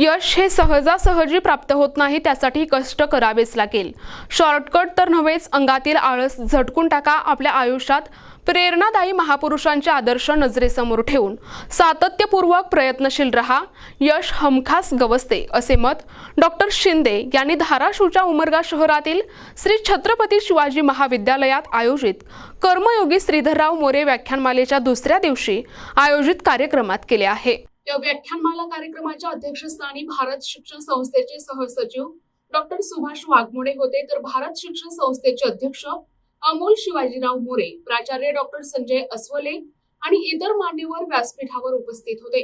यश हे सहजासहजी प्राप्त होत नाही त्यासाठी कष्ट करावेच लागेल. शॉर्टकट तर नव्हेच अंगातील आळस झटकून टाका आपल्या आयुष्यात. प्रेरणादायी महापुरुषांचे आदर्श नजरेसमोर ठेवून सातत्यपूर्वक प्रयत्नशील रहा. यश हमखास गवसते असे मत डॉक्टर शिंदे यांनी धाराशिवच्या उमरगा शहरातील श्री छत्रपती शिवाजी महाविद्यालयात आयोजित कर्मयोगी श्रीधरराव मोरे व्याख्यानमालेच्या दुसऱ्या दिवशी आयोजित कार्यक्रमात केले आहे. या व्याख्यानमाला कार्यक्रमाच्या अध्यक्षस्थानी भारत शिक्षण संस्थेचे सहसचिव डॉक्टर सुभाष वाघमोडे होते. तर भारत शिक्षण संस्थेचे अध्यक्ष अमोल शिवाजीराव मोरे प्राचार्य डॉक्टर संजय अस्वले आणि इतर मान्यवर व्यासपीठावर उपस्थित होते.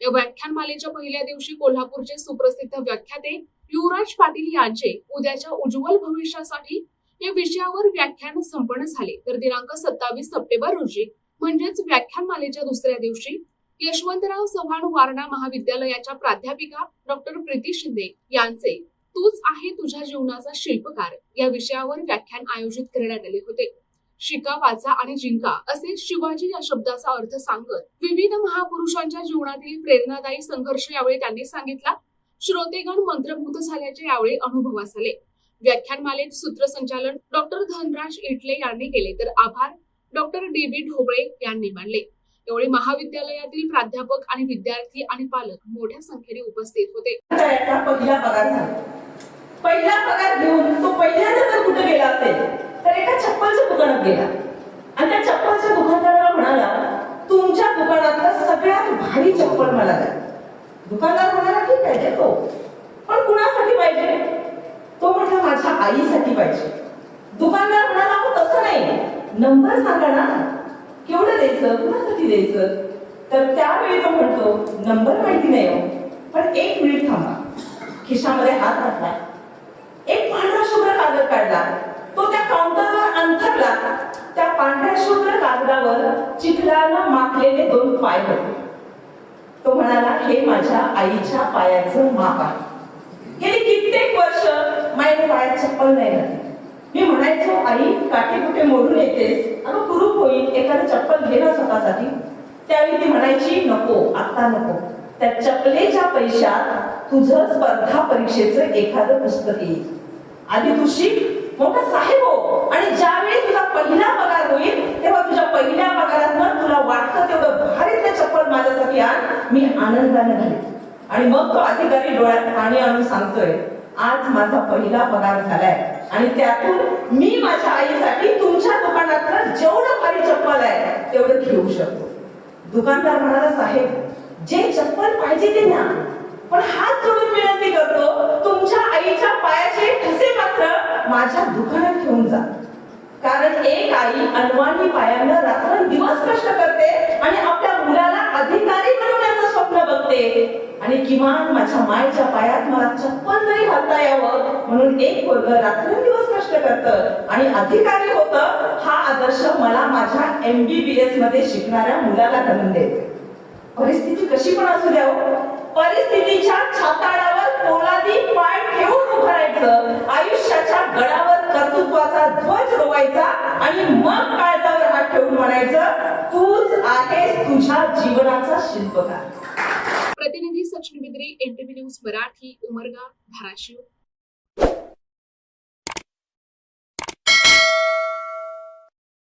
या व्याख्यानमालेच्या पहिल्या दिवशी कोल्हापूरचे सुप्रसिद्ध व्याख्याते युवराज पाटील यांचे उद्याच्या उज्ज्वल भविष्यासाठी या विषयावर व्याख्यान संपन्न झाले. तर दिनांक सत्तावीस सप्टेंबर रोजी म्हणजेच व्याख्यानमालेच्या दुसऱ्या दिवशी यशवंतराव चव्हाण वारणा महाविद्यालयाच्या प्राध्यापिका डॉक्टर प्रीती शिंदे यांचे तूच आहे तुझ्या जीवनाचा शिल्पकार या विषयावर व्याख्यान आयोजित करण्यात आले होते. शिका वाचा आणि जिंका असे शिवाजी या शब्दाचा अर्थ सांगत विविध महापुरुषांच्या जीवनातील प्रेरणादायी संघर्ष यावेळी त्यांनी सांगितला. श्रोतेगण मंत्रमुग्ध झाल्याचे यावेळी अनुभवास आले व्याख्यानमालेत सूत्रसंचालन डॉक्टर धनराज इटले यांनी केले तर आभार. डॉक्टर डी बी ढोबळे यांनी मानले. यावेळी महाविद्यालयातील प्राध्यापक आणि विद्यार्थी आणि पालक मोठ्या संख्येने उपस्थित होते. पहिला पगार पहिला पगार घेऊन तो पहिल्यांदा जर कुठे गेला असेल तर एका चप्पलच्या दुकानात गेला. आणि त्या चप्पलच्या दुकानदाराला म्हणाला तुमच्या दुकानातला सगळ्यात भारी चप्पल मला द्या. दुकानदार म्हणाला ठीक आहे देतो. पण कुणासाठी पाहिजे? तो म्हटला माझ्या आईसाठी पाहिजे. दुकानदार म्हणाला तसं नाही. नंबर सांगा ना. केवढं द्यायचं? कुणासाठी द्यायचं? तर त्यावेळी तो म्हणतो नंबर माहिती नाही हो पण एक मिनिट थांबा. खिशामध्ये हात घातला. एक पांढरा शुभ्र कागद काढला. तो त्या काउंटरवर अंथरला. त्या पांढऱ्या शुभ्र कागदावर चिखलानं माखलेले दोन पाय होते. तो म्हणाला हे माझ्या आईच्या पायाचं माप आहे. गेली कित्येक वर्ष माझ्या पायात चप्पल नाही घातली मी म्हणायचो आई काठी कुठे मोडून येतेस. अगं कुरुप एखादं चप्पल घेणं स्वतःसाठी त्यावेळी ती म्हणायची नको आता नको. त्या चपलेच्या पैशात तुझं स्पर्धा परीक्षेचं एखादं पुस्तक येईल. आधी तू शिक मोठा साहेब हो आणि ज्यावेळी तुझा पहिला पगार होईल तेव्हा तुझ्या पहिल्या पगारातनं तुला वाटतं तेवढं भारीतलं चप्पल माझ्यासाठी आण मी आनंदाने घालेन. आणि मग तो अधिकारी डोळ्यात पाणी आणून सांगतोय आज माझा पहिला पगार झालाय आणि त्यातून मी माझ्या आईसाठी तुमच्या दुकानातलं जेवढं एवढं घेऊ शकतो. दुकानदार म्हणाला साहेब जे चप्पल पाहिजे ते न्या पण हात जोडून विनंती करतो तुमच्या आईच्या पायाचे ठसे मात्र माझ्या दुकानात घेऊन जा. कारण एक आई अनवाणी पायानं रात्रंदिवस कष्ट करते आणि आपल्या मुलाला अधिकारी बनवण्याचं स्वप्न बघते. आणि किमान माझ्या मायच्या पायात मला चप्पल म्हणून एक वर्ग रात्रंदिवस कष्ट करतं. आणि अधिकारी होतं हा आदर्श मला माझ्या एमबीबीएसमध्ये शिकणाऱ्या मुलाला घालून देत. परिस्थिती कशी पण असू द्या हो. परिस्थितीच्या छाताडावर पोलादी पाय ठेवून उभं राहायचं. आयुष्याच्या गडावर कर्तृत्वाचा ध्वज रोवायचा आणि मग काळजावर हात ठेवून म्हणायचं तूच आहेस तुझ्या जीवनाचा शिल्पकार. प्रतिनिधी Sachin Bidri NTV news Marathi Umarga Dharashiv. you